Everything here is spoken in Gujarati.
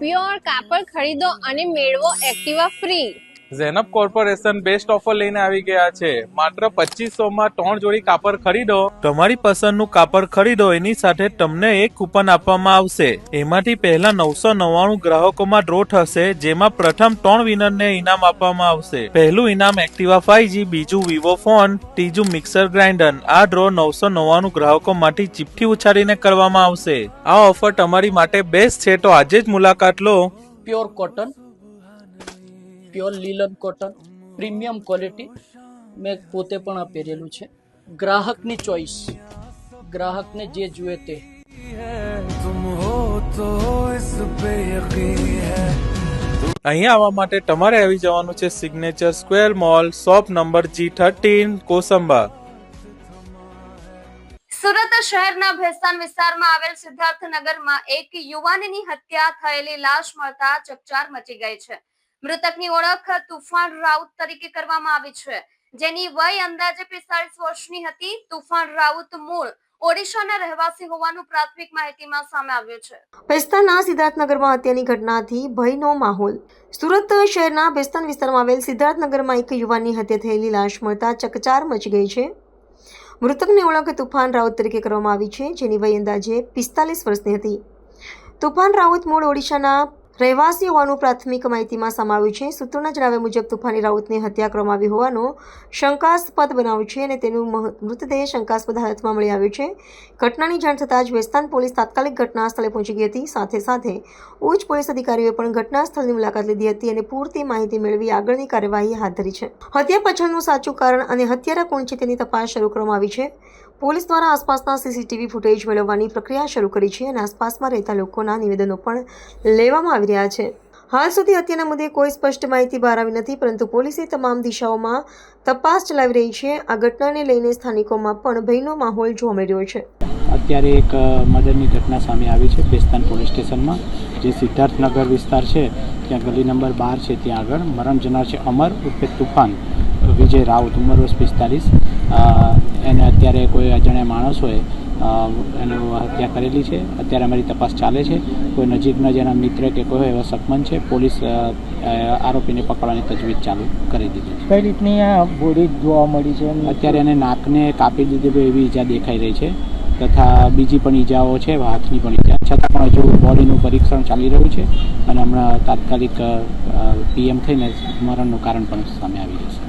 પ્યોર કાપડ ખરીદો અને મેળવો એક્ટિવા ફ્રી. ઝેનપ કોર્પોરેશન બેસ્ટ ઓફર લઈને આવી ગયા છે. માત્ર પચીસો માં ત્રણ જોડી કાપડ ખરીદો. તમારી પસંદનું કાપડ ખરીદો એની સાથે તમને એક કૂપન આપવામાં આવશે. એમાંથી પહેલા નવસો નવ્વાણું ગ્રાહકોમાં ડ્રો થશે જેમાં પ્રથમ ત્રણ વિનરને ઇનામ આપવામાં આવશે. પહેલું ઇનામ એક્ટિવા ફાઈવ જી બીજું વિવો ફોન ત્રીજું મિક્સર ગ્રાઇન્ડર આ ડ્રો નવસો નવ્વાણું માટે ચીપથી ઉછાળીને કરવામાં આવશે. આ ઓફર તમારી માટે બેસ્ટ છે તો આજે જ મુલાકાત લો. Pure cotton pure linen cotton premium quality મેં પોતે પણ આ પહેરેલું છે. ગ્રાહકની ચોઈસ. ગ્રાહકને જે જુએ તે. અહીંયા આવવા માટે તમારે આવી જવાનું છે signature square mall shop number G thirteen Kosamba. Surat શહેરના ભેસ્તાન વિસ્તારમાં આવેલ સિદ્ધાર્થનગરમાં એક યુવાનની હત્યા થયેલી લાશ મળતા ચકચાર મચી ગઈ છે. મૃતકની ઓળખ તુફાન રાઉત તરીકે કરવામાં આવી છે. જેની વય અંદાજે પિસ્તાળીસ વર્ષની હતી. તુફાન રાઉત મૂળ ઓડિશાના રહેવાસી હોવાનું પ્રાથમિક માહિતીમાં સામે આવ્યું છે. ભેસ્તાનના સિદ્ધાર્થનગરમાં હત્યાની ઘટનાથી ભયનો માહોલ. સુરત શહેરના ભેસ્તાન વિસ્તારમાં આવેલ સિદ્ધાર્થનગરમાં એક યુવાનની હત્યા થયેલી લાશ મળતા ચકચાર મચી ગઈ છે. મૃતકની ઓળખ તુફાન રાઉત તરીકે કરવામાં આવી છે, જેની વય અંદાજે પિસ્તાલીસ વર્ષની હતી. તુફાન રાઉત મૂળ ઓડિશાના રહેવાસી હોવાનું પ્રાથમિક માહિતીમાં સમાવ્યું છે. સૂત્રોના જણાવ્યા મુજબ, તુફાની રાઉતને હત્યા કરવામાં હોવાનો શંકાસ્પદ બનાવ છે અને તેનું મૃતદેહ શંકાસ્પદ હાલતમાં મળી આવ્યું છે. ઘટનાની જાણ થતાં જ વેસ્તાન પોલીસ તાત્કાલિક ઘટના સ્થળે પહોંચી ગઈ હતી. સાથે સાથે ઉચ્ચ પોલીસ અધિકારીઓએ પણ ઘટના સ્થળની મુલાકાત લીધી હતી અને પૂરતી માહિતી મેળવી આગળની કાર્યવાહી હાથ ધરી છે. હત્યા પાછળનું સાચું કારણ અને હત્યારા કોણ છે તેની તપાસ શરૂ કરવામાં આવી છે. પોલીસ દ્વારા આસપાસના સીસીટીવી ફૂટેજ મેળવવાની પ્રક્રિયા શરૂ કરી છે અને આસપાસમાં રહેતા લોકોના નિવેદનો પણ લેવામાં આવી રહ્યા છે. હાલ સુધી હત્યાના મુદ્દે કોઈ સ્પષ્ટ માહિતી બહાર આવી નથી, પરંતુ પોલીસે તમામ દિશાઓમાં તપાસ ચલાવી રહી છે. આ ઘટનાને લઈને સ્થાનિકોમાં પણ ભયનો માહોલ જોવા મળી રહ્યો છે. અત્યારે એક મર્ડરની ઘટના સામે આવી છે બેસ્તાન પોલીસ સ્ટેશનમાં, જે સિદ્ધાર્થનગર વિસ્તાર છે, ત્યાં ગલી નંબર બાર છે, ત્યાં આગળ. મરણ જનાર છે અમર, ઉર્ફે તુફાન, વિજય રાઉત, ઉંમર વર્ષ પિસ્તાલીસ. એને કોઈ અજાણ્યા માણસોએ હોય એનું હત્યા કરેલી છે. અત્યારે અમારી તપાસ ચાલે છે. કોઈ નજીકના જેના મિત્ર કે કોઈ હોય એવા સકમન છે પોલીસ આરોપીને પકડવાની તજવીજ ચાલુ કરી દીધી છે. કઈ રીતની આ બોડી જોવા મળી છે? અત્યારે એને નાકને કાપી દીધી હોય એવી ઈજા દેખાઈ રહી છે. તથા બીજી પણ ઈજાઓ છે હાથની પણ ઈજા. છતાં પણ હજુ બોડીનું પરીક્ષણ ચાલી રહ્યું છે અને હમણાં તાત્કાલિક પીએમ થઈને મરણનું કારણ પણ સામે આવી જશે.